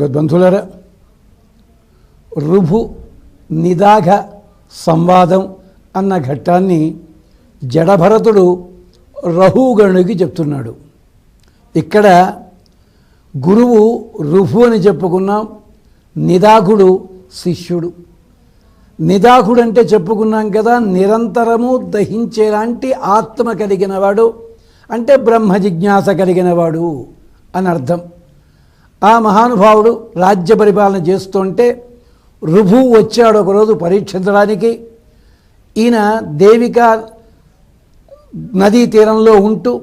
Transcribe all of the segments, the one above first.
భగవద్బంధులరా రుభు నిదాఘ సంవాదం అన్న ఘట్టాన్ని జడభరతుడు రహుగణుడికి చెప్తున్నాడు. ఇక్కడ గురువు రుభు అని చెప్పుకున్నాం నిదాఘుడు శిష్యుడు. నిదాఘుడు అంటే చెప్పుకున్నాం కదా నిరంతరము దహించేలాంటి ఆత్మ కలిగినవాడు అంటే బ్రహ్మ జిజ్ఞాస కలిగినవాడు అని అర్థం. ఆ మహానుభావుడు రాజ్య పరిపాలన చేస్తుంటే రుభు వచ్చాడు ఒకరోజు పరీక్షించడానికి ఈయన దేవిక నదీ తీరంలో ఉంటూ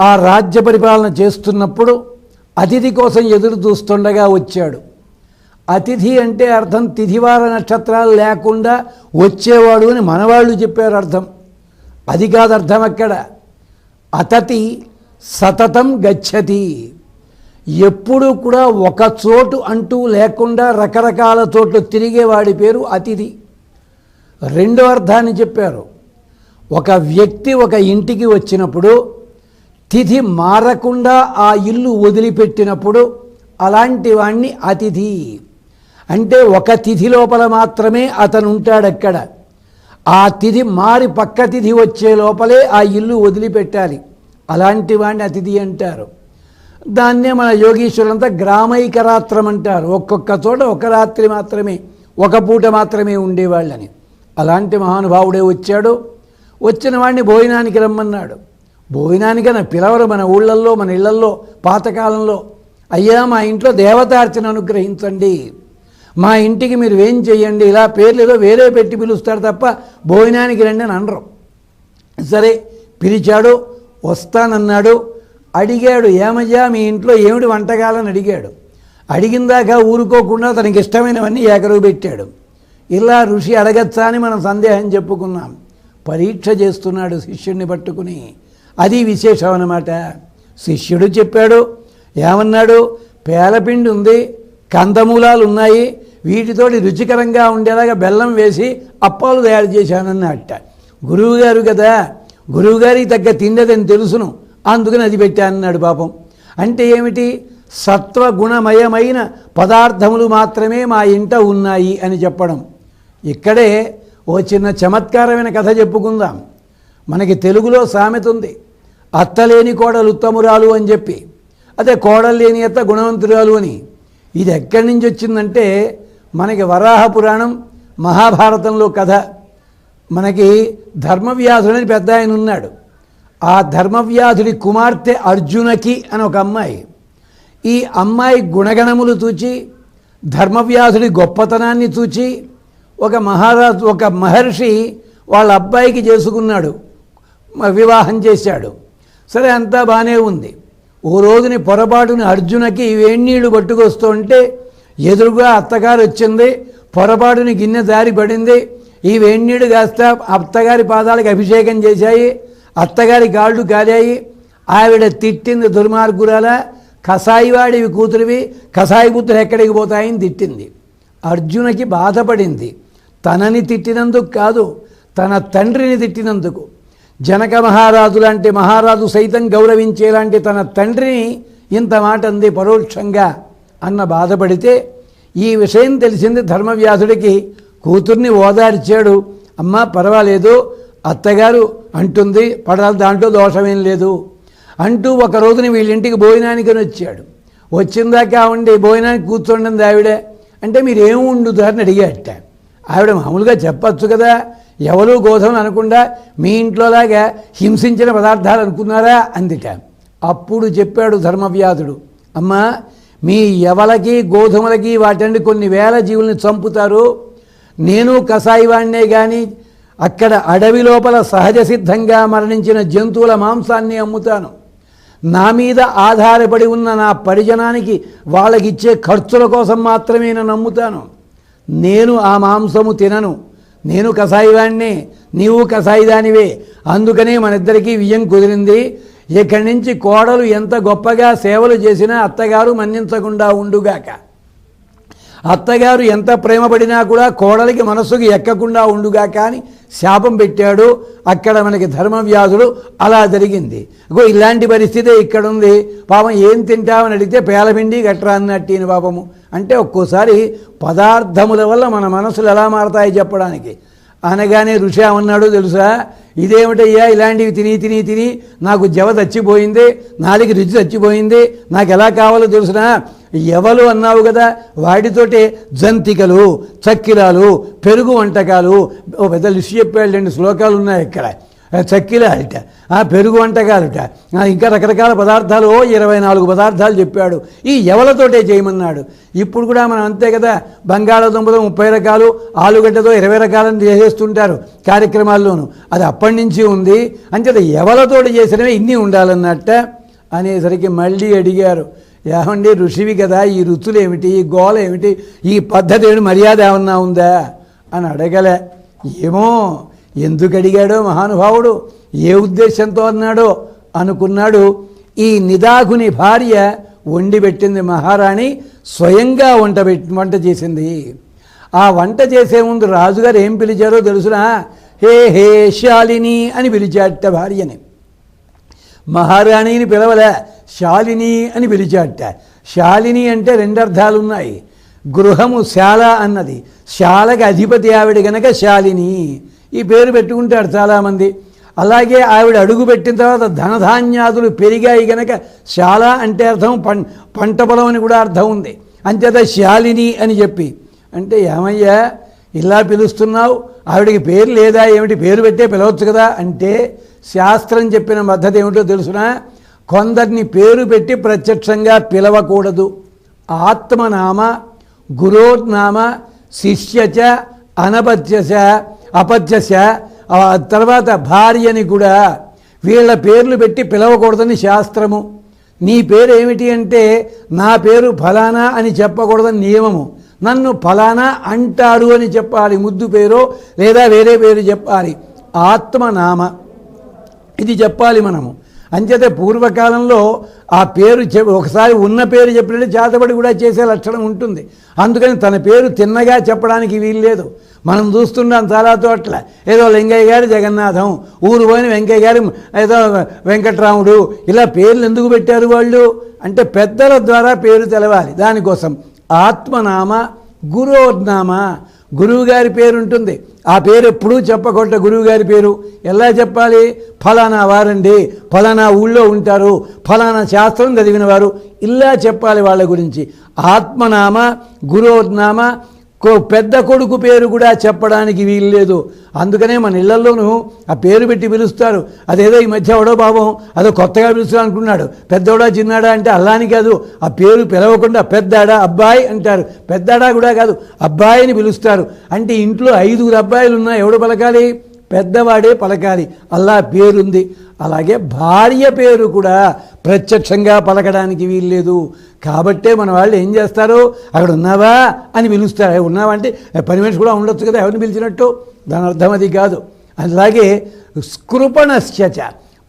ఆ రాజ్య పరిపాలన చేస్తున్నప్పుడు అతిథి కోసం ఎదురు చూస్తుండగా వచ్చాడు. అతిథి అంటే అర్థం తిథివార నక్షత్రాలు లేకుండా వచ్చేవాడు అని మనవాళ్ళు చెప్పారు అర్థం. అది కాదు అర్థం అక్కడ. అతతి సతతం గచ్చతి. ఎప్పుడు కూడా ఒక చోటు అంటూ లేకుండా రకరకాల చోట్లు తిరిగేవాడి పేరు అతిథి. రెండో అర్థాన్ని చెప్పారు. ఒక వ్యక్తి ఒక ఇంటికి వచ్చినప్పుడు తిథి మారకుండా ఆ ఇల్లు వదిలిపెట్టినప్పుడు అలాంటి వాణ్ణి అతిథి. అంటే ఒక తిథి లోపల మాత్రమే అతను ఉంటాడు అక్కడ ఆ తిథి మారి పక్క తిథి వచ్చే లోపలే ఆ ఇల్లు వదిలిపెట్టాలి. అలాంటి వాడిని అతిథి అంటారు. దాన్నే మన యోగీశ్వరులంతా గ్రామైకరాత్రం అంటారు ఒక్కొక్క చోట ఒక రాత్రి మాత్రమే ఒక పూట మాత్రమే ఉండేవాళ్ళని. అలాంటి మహానుభావుడే వచ్చాడు. వచ్చిన వాడిని భోజనానికి రమ్మన్నాడు. భోజనానికైనా పిలవరు మన ఊళ్ళల్లో మన ఇళ్ళల్లో పాతకాలంలో. అయ్యా మా ఇంట్లో దేవతార్చన అనుగ్రహించండి. మా ఇంటికి మీరు ఏం చెయ్యండి? ఇలా పేర్లు ఏదో వేరే పెట్టి పిలుస్తారు తప్ప భోజనానికి రండి అని అనరు. సరే పిలిచాడు వస్తానన్నాడు. అడిగాడు ఏమయ్యా మీ ఇంట్లో ఏమిటి వంటకాలని అడిగాడు. అడిగిందాక ఊరుకోకుండా తనకి ఇష్టమైనవన్నీ ఏకరువు పెట్టాడు. ఇలా ఋషి అడగచ్చా అని మనం సందేహం చెప్పుకున్నాం. పరీక్ష చేస్తున్నాడు శిష్యుడిని పట్టుకుని. అది విశేషం అన్నమాట. శిష్యుడు చెప్పాడు ఏమన్నాడు? పేలపిండి ఉంది కందమూలాలు ఉన్నాయి వీటితోటి రుచికరంగా ఉండేలాగా బెల్లం వేసి అప్పాలు తయారు చేశానన్నట్ట గురువుగారు కదా గురువుగారికి తగ్గ తిండదని తెలుసును. అందుకని అది పెట్టానన్నాడు పాపం. అంటే ఏమిటి? సత్వగుణమయమైన పదార్థములు మాత్రమే మా ఇంట ఉన్నాయి అని చెప్పడం. ఇక్కడే ఓ చిన్న చమత్కారమైన కథ చెప్పుకుందాం. మనకి తెలుగులో సామెత ఉంది. అత్తలేని కోడలు ఉత్తమురాలు అని చెప్పి. అదే కోడలు లేని అత్త గుణవంతురాలు అని. ఇది ఎక్కడి నుంచి వచ్చిందంటే మనకి వరాహ పురాణం మహాభారతంలో కథ. మనకి ధర్మవ్యాసుడని పెద్ద ఆయన ఉన్నాడు. ఆ ధర్మవ్యాధుడి కుమార్తె అర్జునకి అని ఒక అమ్మాయి. ఈ అమ్మాయి గుణగణములు చూచి ధర్మవ్యాధుడి గొప్పతనాన్ని చూచి ఒక మహారాజు ఒక మహర్షి వాళ్ళ అబ్బాయికి చేసుకున్నాడు వివాహం చేశాడు. సరే అంతా బాగానే ఉంది. ఓ రోజుని పొరపాటుని అర్జునకి వేణీళ్ళు పట్టుకొస్తుంటే ఎదురుగా అత్తగారు వచ్చింది పొరపాటుని గిన్నె దారి పడింది ఈ వేణీడు కాస్త అత్తగారి పాదాలకు అభిషేకం చేశాయి అత్తగారి గాళ్ళు కాలాయి ఆవిడ తిట్టింది దుర్మార్గురాల. కసాయివాడివి కూతురివి. కసాయి కూతురు ఎక్కడికి పోతాయని తిట్టింది. అర్జునకి బాధపడింది. తనని తిట్టినందుకు కాదు తన తండ్రిని తిట్టినందుకు. జనక మహారాజు లాంటి మహారాజు సైతం గౌరవించేలాంటి తన తండ్రిని ఇంత మాట అంది పరోక్షంగా అన్న బాధపడితే ఈ విషయం తెలిసింది ధర్మవ్యాసుడికి. కూతుర్ని ఓదార్చాడు. అమ్మ పర్వాలేదు. అత్తగారు అంటుంది పడాలి దాంట్లో దోషమేం లేదు. అంటూ ఒక రోజున వీళ్ళింటికి భోజనానికి వచ్చాడు. వచ్చిందాకా ఉండి భోజనానికి కూర్చోండి ఆవిడే. అంటే మీరు ఏం వండుతారని అడిగాట ఆవిడ మామూలుగా చెప్పచ్చు కదా ఎవరు గోధుమలు అనకుండా మీ ఇంట్లోలాగా హింసించిన పదార్థాలు అనుకున్నారా అందిట. అప్పుడు చెప్పాడు ధర్మవ్యాధుడు అమ్మా మీ ఎవలకి గోధుమలకి వాటండి కొన్ని వేల జీవుల్ని చంపుతారు. నేను కసాయి వాడినే కానీ అక్కడ అడవి లోపల సహజ సిద్ధంగా మరణించిన జంతువుల మాంసాన్ని అమ్ముతాను. నా మీద ఆధారపడి ఉన్న నా పరిజనానికి వాళ్ళకిచ్చే ఖర్చుల కోసం మాత్రమే నేను నమ్ముతాను నేను ఆ మాంసము తినను. నేను కషాయివాణ్ణే. నీవు కషాయిదానివే. అందుకనే మన ఇద్దరికీ విజయం కుదిరింది. ఇక్కడి నుంచి కోడలు ఎంత గొప్పగా సేవలు చేసినా అత్తగారు మన్నించకుండా ఉండుగాక. అత్తగారు ఎంత ప్రేమపడినా కూడా కోడలికి మనస్సుకు ఎక్కకుండా ఉండుగా కానీ శాపం పెట్టాడు. అక్కడ మనకి ధర్మవ్యాధుడు అలా జరిగింది. ఇగో ఇలాంటి పరిస్థితే ఇక్కడ ఉంది పాపం ఏం తింటామని అడిగితే పేలపిండి గట్రా అన్నట్టిన పాపము. అంటే ఒక్కోసారి పదార్థముల వల్ల మన మనసులు ఎలా మారతాయి చెప్పడానికి. అనగానే ఋషి అన్నాడు తెలుసా? ఇదేమిటయ్యా ఇలాంటివి తిని తిని తిని నాకు జవ చచ్చిపోయింది నాలుగు రుచి చచ్చిపోయింది నాకు ఎలా కావాలో తెలుసునా? ఎవలు అన్నావు కదా? వాటితోటే జంతికలు చక్కిలాలు పెరుగు వంటకాలు. ఓ పెద్ద లిస్ట్ చెప్పాడు రెండు శ్లోకాలు ఉన్నాయి ఇక్కడ. చక్కిలాలట ఆ పెరుగు వంటకాలుట. ఇంకా రకరకాల పదార్థాలు ఓ ఇరవై నాలుగు పదార్థాలు చెప్పాడు. ఈ ఎవలతోటే చేయమన్నాడు. ఇప్పుడు కూడా మనం అంతే కదా బంగాళాదుంపతో ముప్పై రకాలు ఆలుగడ్డతో ఇరవై రకాలను చేసేస్తుంటారు కార్యక్రమాల్లోనూ. అది అప్పటి నుంచి ఉంది. అంచేత ఎవలతోటి చేసినవి ఇన్ని ఉండాలన్నట్ట అనేసరికి మళ్ళీ అడిగారు. ఏమండి ఋషివి కదా ఈ రుచులు ఏమిటి ఈ గోల ఏమిటి ఈ పద్ధతి ఏమిటి మర్యాద ఏమన్నా ఉందా? అని అడగలే. ఏమో ఎందుకు అడిగాడో మహానుభావుడు ఏ ఉద్దేశంతో అన్నాడో అనుకున్నాడు. ఈ నిదాకుని భార్య వండి పెట్టింది మహారాణి స్వయంగా వంట పెట్టి వంట చేసింది. ఆ వంట చేసే ముందు రాజుగారు ఏం పిలిచారో తెలుసునా? హే హే శాలిని అని పిలిచాట భార్యని. మహారాణిని పిలవలే. శాలిని అని పిలిచాట శాలిని అంటే రెండు అర్థాలు ఉన్నాయి గృహము శాల అన్నది. శాలకి అధిపతి ఆవిడ గనక శాలిని. ఈ పేరు పెట్టుకుంటాడు చాలామంది. అలాగే ఆవిడ అడుగు పెట్టిన తర్వాత ధనధాన్యాదులు పెరిగాయి గనక శాల అంటే అర్థం పం పంట పొలం అని కూడా అర్థం ఉంది. అంచేత శాలిని అని చెప్పి. అంటే ఏమయ్యా ఇలా పిలుస్తున్నావు? ఆవిడకి పేరు లేదా? ఏమిటి? పేరు పెట్టే పిలవచ్చు కదా? అంటే శాస్త్రం చెప్పిన పద్ధతి ఏమిటో తెలుసునా? కొందరిని పేరు పెట్టి ప్రత్యక్షంగా పిలవకూడదు. ఆత్మనామ గురోర్నామ శిష్యచ అనపత్యశ అపత్యశ తర్వాత భార్యని కూడా వీళ్ళ పేర్లు పెట్టి పిలవకూడదని శాస్త్రము. నీ పేరు ఏమిటి అంటే నా పేరు ఫలానా అని చెప్పకూడదని నియమము. నన్ను ఫలానా అంటాడు అని చెప్పాలి. ముద్దు పేరు లేదా వేరే పేరు చెప్పాలి. ఆత్మనామ. ఇది చెప్పాలి మనము. అంచేతే పూర్వకాలంలో ఆ పేరు చె ఒకసారి ఉన్న పేరు చెప్పినట్టు చేతబడి కూడా చేసే లక్షణం ఉంటుంది. అందుకని తన పేరు తిన్నగా చెప్పడానికి వీల్లేదు. మనం చూస్తున్నాం చాలా చోట్ల. ఏదో లింగయ్య గారి జగన్నాథం ఊరు పోయిన వెంకయ్య గారి ఏదో వెంకట్రాముడు ఇలా పేర్లు ఎందుకు పెట్టారు వాళ్ళు? అంటే పెద్దల ద్వారా పేరు తెలవాలి. దానికోసం ఆత్మనామ గురోర్నామ గురువుగారి పేరు ఉంటుంది ఆ పేరు ఎప్పుడూ చెప్పకుండా గురువుగారి పేరు. ఎలా చెప్పాలి? ఫలానా వారండి ఫలానా ఊళ్ళో ఉంటారు ఫలానా శాస్త్రం చదివిన వారు ఇలా చెప్పాలి వాళ్ళ గురించి. ఆత్మనామ గురోర్నామ పెద్ద కొడుకు పేరు కూడా చెప్పడానికి వీల్లేదు. అందుకనే మన ఇళ్ళలోనూ ఆ పేరు పెట్టి పిలుస్తారు. అదేదో ఈ మధ్య ఎవడో పాపం అదో కొత్తగా పిలుస్తారు అనుకున్నాడు. పెద్దోడా చిన్నాడా అంటే అల్లాని కాదు. ఆ పేరు పిలవకుండా పెద్దాడా అబ్బాయి అంటారు. పెద్దాడా కూడా కాదు అబ్బాయిని పిలుస్తారు. అంటే ఇంట్లో ఐదుగురు అబ్బాయిలు ఉన్నా ఎవడు పలకాలి? పెద్దవాడే పలకాలి. అల్లా పేరుంది. అలాగే భార్య పేరు కూడా ప్రత్యక్షంగా పలకడానికి వీల్లేదు. కాబట్టే మన వాళ్ళు ఏం చేస్తారు అక్కడ ఉన్నావా? అని పిలుస్తారు. ఉన్నావా? అంటే పని మనిషి కూడా ఉండొచ్చు కదా ఎవరిని పిలిచినట్టు? దాని అర్థం అది కాదు. అలాగే స్కృపణశ్చచ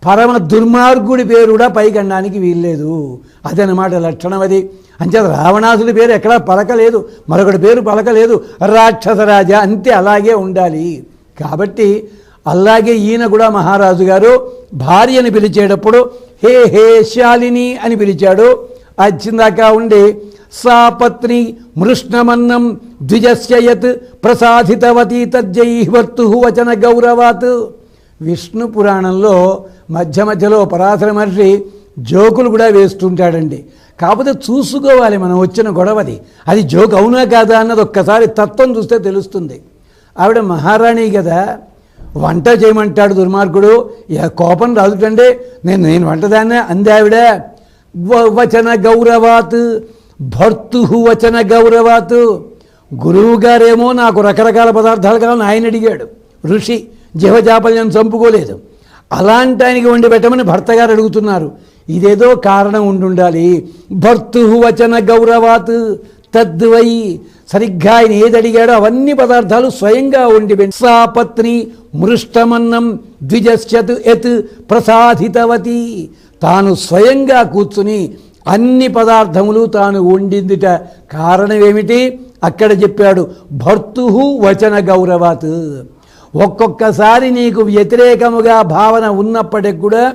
పరమ దుర్మార్గుడి పేరు కూడా పైకండానికి వీల్లేదు. అదనమాట లక్షణం అది. అంచేత రావణాసుడి పేరు ఎక్కడా పలకలేదు. మరొకటి పేరు పలకలేదు. రాక్షసరాజ అంతే అలాగే ఉండాలి. కాబట్టి అలాగే ఈయన కూడా మహారాజు గారు భార్యని పిలిచేటప్పుడు హే హే శాలిని అని పిలిచాడు. అచ్చిందాకా ఉండి సా పత్ని మృష్ణమన్నం ద్విజస్యయత్ ప్రసాదితవతి తజ్జై వర్తు వచన గౌరవాత్. విష్ణు పురాణంలో మధ్య మధ్యలో పరాశర మహర్షి జోకులు కూడా వేస్తుంటాడండి. కాకపోతే చూసుకోవాలి మనం వచ్చిన గొడవది. అది జోక్ అవునా కాదా అన్నది ఒక్కసారి తత్వం చూస్తే తెలుస్తుంది. ఆవిడ మహారాణి కదా వంట చేయమంటాడు దుర్మార్గుడు. కోపం రాదుటండి నేను నేను వంటదాన్నే దాన్ని ఆవిడ. వచన గౌరవాత్ భర్తు వచన గౌరవాత్. గురువు గారేమో నాకు రకరకాల పదార్థాలు కావాలని ఆయన అడిగాడు. ఋషి జీవజాపల్యం చంపుకోలేదు. అలాంటి ఆయనకి వండి పెట్టమని భర్త గారు అడుగుతున్నారు. ఇదేదో కారణం ఉండుండాలి. భర్తు వచన గౌరవాత్ తద్వై సరిగ్గా ఆయన ఏది అడిగాడో అవన్నీ పదార్థాలు స్వయంగా ఉండి సాపత్ని మృష్టమన్నం ద్విజశ్చత్ యత్ ప్రసాదితవతి తాను స్వయంగా కూర్చుని అన్ని పదార్థములు తాను వండిందిట. కారణం ఏమిటి అక్కడ చెప్పాడు భర్తు వచన గౌరవాత్. ఒక్కొక్కసారి నీకు వ్యతిరేకముగా భావన ఉన్నప్పటికి కూడా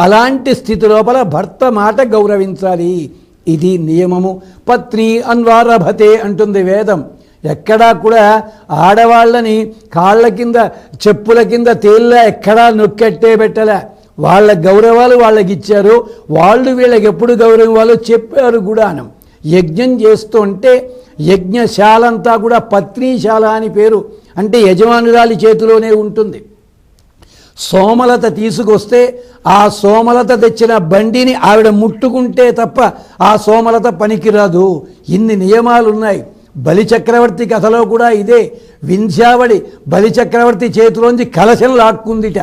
అలాంటి స్థితి లోపల భర్త మాట గౌరవించాలి. ఇది నియమము. పత్ని అన్వారభతే అంటుంది వేదం. ఎక్కడా కూడా ఆడవాళ్ళని కాళ్ళ కింద చెప్పుల కింద తేళ్ళ ఎక్కడా నొక్కెట్టే పెట్టలే. వాళ్ళ గౌరవాలు వాళ్ళకి ఇచ్చారు వాళ్ళు వీళ్ళకి ఎప్పుడు గౌరవం చెప్పారు గుడానం యజ్ఞం చేస్తుంటే యజ్ఞశాల అంతా కూడా పత్నీశాల అని పేరు. అంటే యజమానురాలి చేతిలోనే ఉంటుంది. సోమలత తీసుకొస్తే ఆ సోమలత తెచ్చిన బండిని ఆవిడ ముట్టుకుంటే తప్ప ఆ సోమలత పనికిరాదు. ఇన్ని నియమాలు ఉన్నాయి బలిచక్రవర్తి కథలో కూడా ఇదే. వింధ్యావళి బలిచక్రవర్తి చేతిలోంచి కలశం లాక్కుందిట.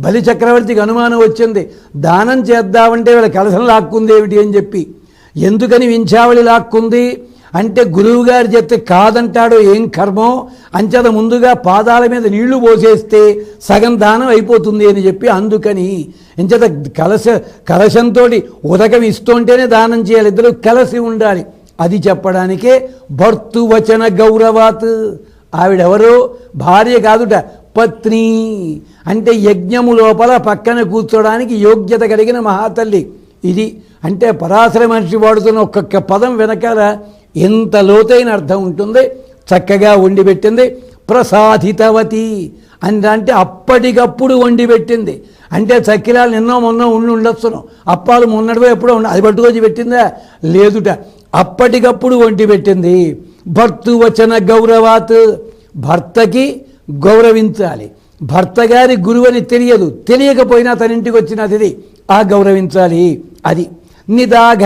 బలిచక్రవర్తికి అనుమానం వచ్చింది. దానం చేద్దామంటే వీళ్ళ కలశం లాక్కుంది ఏమిటి అని చెప్పి. ఎందుకని వింధ్యావళి లాక్కుంది? అంటే గురువుగారి చెప్తే కాదంటాడో ఏం కర్మో? అంచేత ముందుగా పాదాల మీద నీళ్ళు పోసేస్తే సగం దానం అయిపోతుంది అని చెప్పి అందుకని అంచేత కలశ కలశంతో ఉదకం ఇస్తుంటేనే దానం చేయాలి. ఇద్దరు కలిసి ఉండాలి. అది చెప్పడానికే భర్తువచన గౌరవాత్. ఆవిడెవరు? భార్య కాదుట పత్ని. అంటే యజ్ఞము లోపల పక్కన కూర్చోడానికి యోగ్యత కలిగిన మహాతల్లి. ఇది అంటే పరాశర మనిషి వాడుతున్న ఒక్కొక్క పదం వెనకాల ఎంత లోతైన అర్థం ఉంటుంది చక్కగా వండి పెట్టింది. ప్రసాదితవతి అని అంటే అప్పటికప్పుడు వండి పెట్టింది. అంటే చక్కిలాలు నిన్నో మొన్న ఉండి ఉండొచ్చును. అప్పాలు మొన్నటివో ఎప్పుడో ఉండ అది పట్టుకొచ్చి పెట్టిందా? లేదుట. అప్పటికప్పుడు వండి పెట్టింది. భర్తువచన గౌరవాత్. భర్తకి గౌరవించాలి. భర్త గారి గురువని తెలియదు. తెలియకపోయినా తన ఇంటికి వచ్చిన అతిథి ఆ గౌరవించాలి. అది. నిదాఘ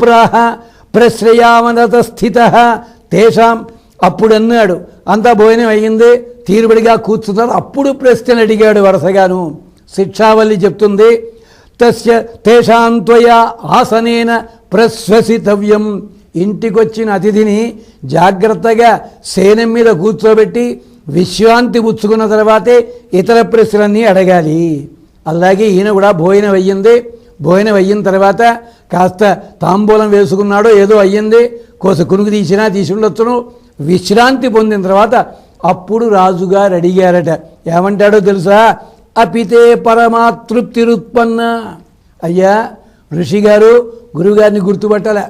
ప్రాహ ప్రశ్రయామనత స్థిత. తేషాం అప్పుడు అన్నాడు అంతా భోజనం అయ్యింది. తీరుబడిగా కూర్చున్నారు అప్పుడు ప్రశ్నలు అడిగాడు వరుసగాను. శిక్షావల్లి చెప్తుంది తస్య తేషాంత్వయ ఆసనేన ప్రశ్వసితవ్యం. ఇంటికొచ్చిన అతిథిని జాగ్రత్తగా సేనం మీద కూర్చోబెట్టి విశ్రాంతి పుచ్చుకున్న తర్వాతే ఇతర ప్రశ్నలన్నీ అడగాలి. అలాగే ఈయన కూడా భోజనం అయ్యింది. భోజనం అయిన తర్వాత కాస్త తాంబూలం వేసుకున్నాడో ఏదో అయ్యింది కోస కునుకు తీసినా తీసి ఉండొచ్చును విశ్రాంతి పొందిన తర్వాత అప్పుడు రాజుగారు అడిగారట ఏమంటాడో తెలుసా? అపితే పరమాతృప్తిరుత్పన్న. అయ్యా ఋషిగారు గురుగారిని ఋషి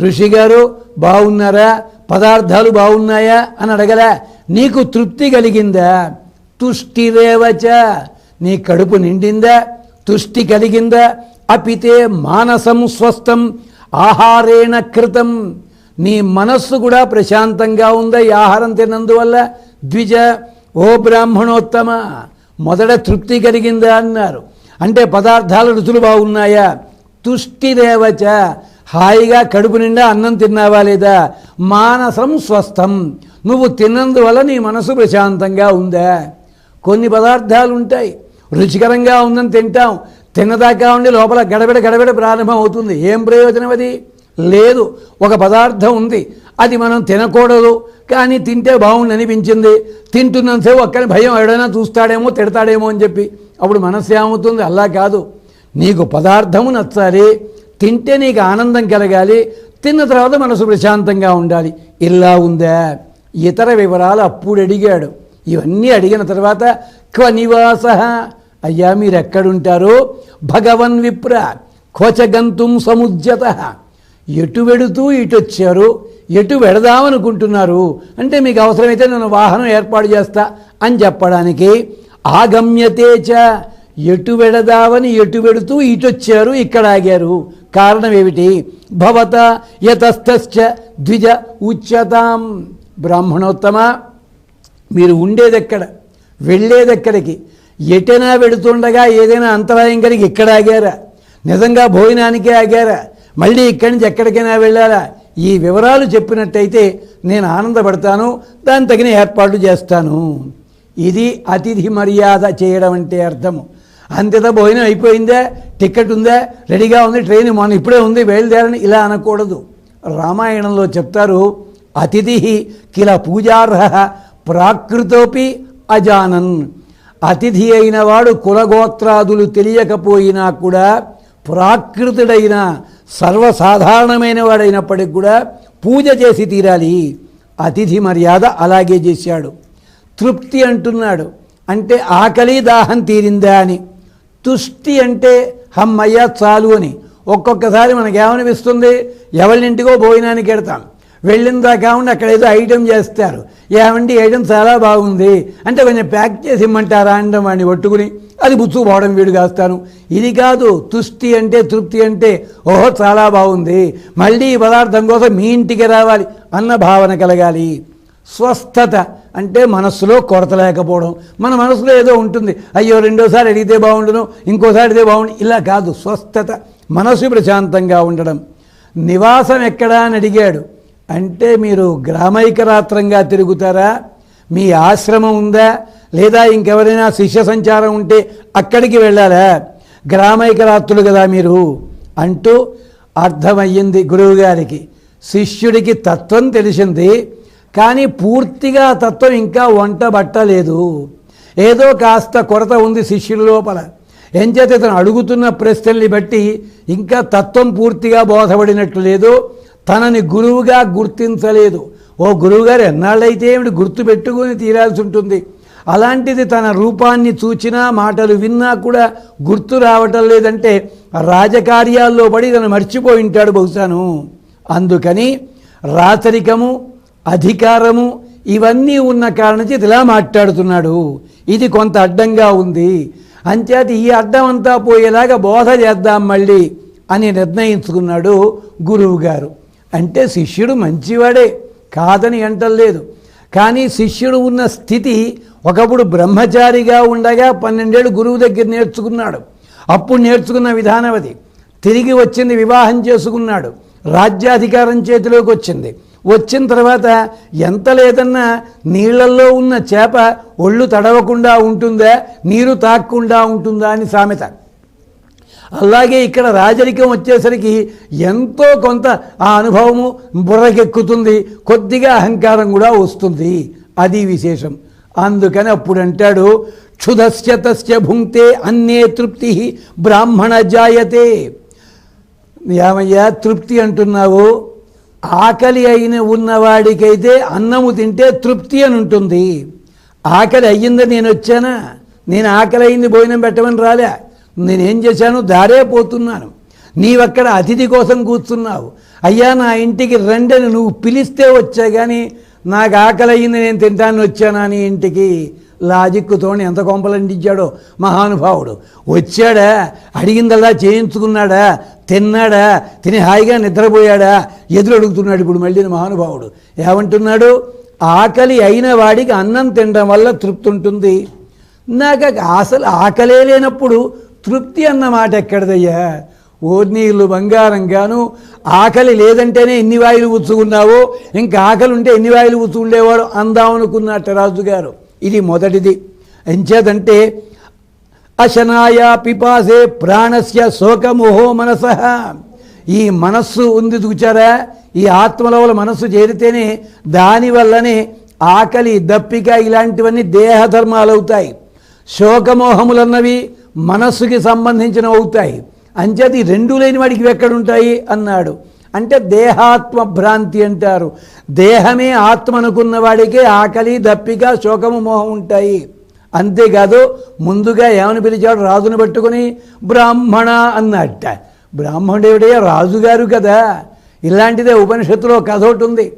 ఋషిగారు బాగున్నారా పదార్థాలు బాగున్నాయా అని అడగలే. నీకు తృప్తి కలిగిందా? తుష్టిరేవచ నీ కడుపు నిండిందా? తుష్టి కలిగిందా? అపితే మానసం స్వస్థం ఆహారేణ కృతం. నీ మనస్సు కూడా ప్రశాంతంగా ఉందా ఈ ఆహారం తిన్నందువల్ల ద్విజ ఓ బ్రాహ్మణోత్తమ మొదట తృప్తి కలిగిందా అన్నారు. అంటే పదార్థాల రుచులు బాగున్నాయా? తుష్టిరేవచ హాయిగా కడుపు నిండా అన్నం తిన్నావా లేదా? మానసం స్వస్థం. నువ్వు తిన్నందువల్ల నీ మనసు ప్రశాంతంగా ఉందా? కొన్ని పదార్థాలు ఉంటాయి రుచికరంగా ఉందని తింటాం తిన్నదాకా ఉండి లోపల గడబిడ గడబిడ ప్రారంభం అవుతుంది ఏం ప్రయోజనం అది? లేదు. ఒక పదార్థం ఉంది. అది మనం తినకూడదు. కానీ తింటే బాగుండి అనిపించింది తింటున్నంతసేపు ఒక్కని భయం ఎవడైనా చూస్తాడేమో తిడతాడేమో అని చెప్పి అప్పుడు మనసు ఏమవుతుంది అలా కాదు. నీకు పదార్థము నచ్చాలి. తింటే నీకు ఆనందం కలగాలి. తిన్న తర్వాత మనసు ప్రశాంతంగా ఉండాలి. ఇలా ఉందా? ఇతర వివరాలు అప్పుడు అడిగాడు. ఇవన్నీ అడిగిన తర్వాత క్వ నివాస అయ్యా మీరు ఎక్కడుంటారో భగవన్ విప్ర కోచగంతుం సముద్యత. ఎటు వెడుతూ ఇటు వచ్చారు? ఎటు వెడదామనుకుంటున్నారు? అంటే మీకు అవసరమైతే నేను వాహనం ఏర్పాటు చేస్తా అని చెప్పడానికి ఆగమ్యతే చ ఎటు వెడదావని ఎటు వెడుతూ ఇటు వచ్చారు ఇక్కడ ఆగారు. కారణం ఏమిటి? భవత యతస్థశ్చ ద్విజ ఉచ్యతాం. బ్రాహ్మణోత్తమ మీరు ఉండేదెక్కడ? వెళ్ళేదెక్కడికి? ఎటైనా వెడుతుండగా ఏదైనా అంతరాయం కలిగి ఇక్కడ ఆగారా? నిజంగా భోజనానికే ఆగారా? మళ్ళీ ఇక్కడి నుంచి ఎక్కడికైనా వెళ్ళాలా? ఈ వివరాలు చెప్పినట్టయితే నేను ఆనందపడతాను దాని తగిన ఏర్పాట్లు చేస్తాను. ఇది అతిథి మర్యాద చేయడం అంటే అర్థము. అంతేత భోజనం అయిపోయిందా? టికెట్ ఉందా? రెడీగా ఉంది? ట్రైన్ మొన్న ఇప్పుడే ఉంది బయలుదేరని ఇలా అనకూడదు. రామాయణంలో చెప్తారు అతిథి కిల పూజార్హ ప్రాకృతోపి అజానన్. అతిథి అయిన వాడు కులగోత్రాదులు తెలియకపోయినా కూడా ప్రాకృతుడైన సర్వసాధారణమైన వాడైనప్పటికి కూడా పూజ చేసి తీరాలి. అతిథి మర్యాద అలాగే చేశాడు. తృప్తి అంటున్నాడు. అంటే ఆకలి దాహం తీరిందా అని. తుష్టి అంటే హమ్మయ్య చాలు అని. ఒక్కొక్కసారి మనకేమనిపిస్తుంది? ఎవరింటికో భోజనానికి వెడతాం వెళ్ళిన దాకా అక్కడ ఏదో ఐటెం చేస్తారు. ఏమండి ఐటెం చాలా బాగుంది. అంటే కొంచెం ప్యాక్ చేసి ఇమ్మంటారా అంటే వాడిని పట్టుకుని. అది బుచ్చుకుపోవడం వీడు కాస్తాను. ఇది కాదు తుష్టి అంటే తృప్తి అంటే ఓహో చాలా బాగుంది. మళ్ళీ ఈ పదార్థం కోసం మీ ఇంటికి రావాలి. అన్న భావన కలగాలి. స్వస్థత అంటే మనస్సులో కొరత లేకపోవడం. మన మనసులో ఏదో ఉంటుంది. అయ్యో రెండోసారి అడిగితే బాగుండును ఇంకోసారి అడిగితే బాగుండు. ఇలా కాదు స్వస్థత. మనసు ప్రశాంతంగా ఉండడం. నివాసం ఎక్కడా అని అడిగాడు. అంటే మీరు గ్రామైకరాత్రంగా తిరుగుతారా? మీ ఆశ్రమం ఉందా? లేదా ఇంకెవరైనా శిష్య సంచారం ఉంటే అక్కడికి వెళ్ళాలా? గ్రామైకరాత్రులు కదా మీరు అంటూ అర్థమయ్యింది గురువుగారికి. శిష్యుడికి తత్వం తెలిసింది కానీ పూర్తిగా తత్వం ఇంకా వంట బట్టలేదు ఏదో కాస్త కొరత ఉంది శిష్యుల లోపల. ఎంచేత ఇతను అడుగుతున్న ప్రశ్నల్ని బట్టి ఇంకా తత్వం పూర్తిగా బోధపడినట్లు లేదు. తనని గురువుగా గుర్తించలేదు. ఓ గురువుగారు ఎన్నాళ్ళైతే ఏమిటి గుర్తు పెట్టుకొని తీరాల్సి ఉంటుంది? అలాంటిది తన రూపాన్ని చూచినా మాటలు విన్నా కూడా గుర్తు రావటం లేదంటే రాజకార్యాల్లో పడి తను మర్చిపోయి ఉంటాడు బహుశాను. అందుకని రాచరికము అధికారము ఇవన్నీ ఉన్న కారణం చేతి ఇలా మాట్లాడుతున్నాడు. ఇది కొంత అడ్డంగా ఉంది. అంచేత ఈ అడ్డం అంతా పోయేలాగా బోధ చేద్దాం మళ్ళీ అని నిర్ణయించుకున్నాడు గురువుగారు. అంటే శిష్యుడు మంచివాడే కాదని అంటలేదు. కానీ శిష్యుడు ఉన్న స్థితి ఒకప్పుడు బ్రహ్మచారిగా ఉండగా పన్నెండేళ్ళు గురువు దగ్గర నేర్చుకున్నాడు. అప్పుడు నేర్చుకున్న విధానం అది. తిరిగి వచ్చింది వివాహం చేసుకున్నాడు. రాజ్యాధికారం చేతిలోకి వచ్చింది. వచ్చిన తర్వాత ఎంత లేదన్నా నీళ్ళలో ఉన్న చేప ఒళ్ళు తడవకుండా ఉంటుందా నీరు తాక్కుండా ఉంటుందా అని సామెత. అలాగే ఇక్కడ రాజరికం వచ్చేసరికి ఎంతో కొంత ఆ అనుభవము బుర్రకెక్కుతుంది కొద్దిగా అహంకారం కూడా వస్తుంది. అది విశేషం. అందుకని అప్పుడు అంటాడు క్షుధస్య తస్య భుంక్తే అన్నే తృప్తి బ్రాహ్మణ జాయతే. ఏమయ్యా తృప్తి అంటున్నావు? ఆకలి అయిన ఉన్నవాడికైతే అన్నము తింటే తృప్తి అని ఉంటుంది. ఆకలి అయ్యిందని నేను వచ్చానా? నేను ఆకలి అయింది భోజనం పెట్టమని రాలే. నేనేం చేశాను? దారే పోతున్నాను. నీవక్కడ అతిథి కోసం కూర్చున్నావు. అయ్యా నా ఇంటికి రండని నువ్వు పిలిస్తే వచ్చా కానీ నాకు ఆకలి అయింది నేను తింటాను వచ్చానా నీ ఇంటికి? లాజిక్తో ఎంత కొంపలంటించాడో మహానుభావుడు. వచ్చాడా? అడిగిందల్లా చేయించుకున్నాడా? తిన్నాడా? తిని హాయిగా నిద్రపోయాడా? ఎదురు అడుగుతున్నాడు ఇప్పుడు మళ్ళీ మహానుభావుడు. ఏమంటున్నాడు? ఆకలి అయిన వాడికి అన్నం తినడం వల్ల తృప్తి ఉంటుంది. నాకు అసలు ఆకలే లేనప్పుడు తృప్తి అన్న మాట ఎక్కడదయ్యా? ఓర్నీళ్ళు బంగారం గాను ఆకలి లేదంటేనే ఎన్ని వాయులు పుచ్చుకున్నావో ఇంకా ఆకలి ఉంటే ఎన్ని వాయులు పుచ్చుకుండేవాడు అందామనుకున్నట్టు రాజుగారు. ఇది మొదటిది. ఎంచేదంటే అశనాయ పిపాసే ప్రాణస్య శోకమోహో మనస. ఈ మనస్సు ఉంది చూచారా? ఈ ఆత్మలవల మనస్సు చేరితేనే దానివల్లనే ఆకలి దప్పిక ఇలాంటివన్నీ దేహధర్మాలు అవుతాయి శోకమోహములన్నవి మనస్సుకి సంబంధించిన అవుతాయి. అంచేది రెండు లేని వాడికి ఎక్కడుంటాయి? అన్నాడు. అంటే దేహాత్మ భ్రాంతి అంటారు. దేహమే ఆత్మ అనుకున్న వాడికి ఆకలి దప్పిక శోకము మోహం ఉంటాయి. అంతేకాదు ముందుగా ఏమని పిలిచాడు? రాజును పట్టుకుని బ్రాహ్మణ అన్నట్ట. బ్రాహ్మణుడేవిడే రాజుగారు కదా. ఇలాంటిదే ఉపనిషత్తులో కథ ఒకటి ఉంది.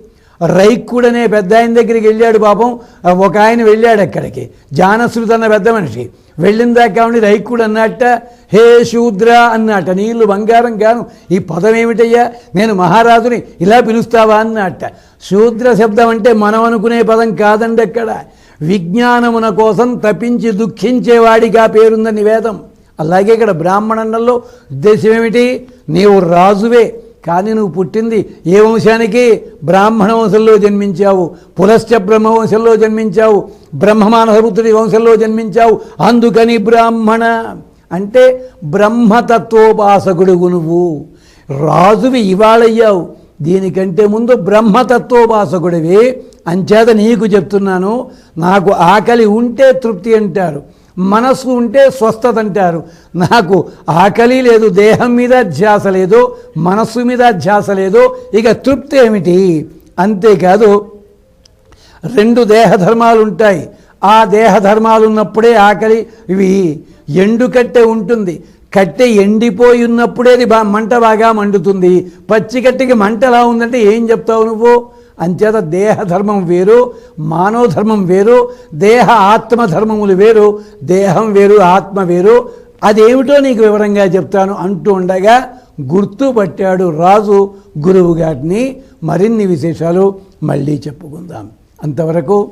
రైక్కుడు అనే పెద్ద ఆయన దగ్గరికి వెళ్ళాడు పాపం. ఒక ఆయన వెళ్ళాడు అక్కడికి. జానసుడు అన్న పెద్ద మనిషి. వెళ్ళిన దాకా ఉండి రైక్కుడు అన్నట్ట హే శూద్ర అన్నట్ట నీళ్ళు బంగారం గాను. ఈ పదం ఏమిటయ్యా? నేను మహారాజుని ఇలా పిలుస్తావా అన్నట్ట శూద్ర శబ్దం అంటే మనం అనుకునే పదం కాదండి అక్కడ. విజ్ఞానమున కోసం తప్పించి దుఃఖించేవాడిగా పేరుందని వేదం అలాగే ఇక్కడ బ్రాహ్మణంలో ఉద్దేశం ఏమిటి? నీవు రాజువే కానీ నువ్వు పుట్టింది ఏ వంశానికి? బ్రాహ్మణ వంశంలో జన్మించావు పులశ్చ బ్రహ్మవంశంలో జన్మించావు బ్రహ్మమానసపుత్రుడి వంశంలో జన్మించావు. అందుకని బ్రాహ్మణ అంటే బ్రహ్మతత్వోపాసకుడుగు నువ్వు. రాజువి ఇవాళయ్యావు. దీనికంటే ముందు బ్రహ్మతత్వోపాసకుడివి. అంచేత నీకు చెప్తున్నాను నాకు ఆకలి ఉంటే తృప్తి అంటారు. మనస్సు ఉంటే స్వస్థత అంటారు నాకు ఆకలి లేదు దేహం మీద ధ్యాస లేదు మనస్సు మీద ధ్యాస లేదు ఇక తృప్తి ఏమిటి? అంతేకాదు రెండు దేహధర్మాలు ఉంటాయి. ఆ దేహధర్మాలు ఉన్నప్పుడే ఆకలి ఇవి ఎండు కట్టె ఉంటుంది. కట్టె ఎండిపోయి ఉన్నప్పుడే అది బా మంట బాగా మండుతుంది. పచ్చి కట్టెకి మంట ఎలా ఉందంటే ఏం చెప్తావు నువ్వు? అంచేత దేహ ధర్మం వేరు మానవధర్మం వేరు దేహ ఆత్మ ధర్మములు వేరు దేహం వేరు ఆత్మ వేరు. అదేమిటో నీకు వివరంగా చెప్తాను అంటూ ఉండగా గుర్తుపట్టాడు రాజు గురువు గారిని. మరిన్ని విశేషాలు మళ్ళీ చెప్పుకుందాం. అంతవరకు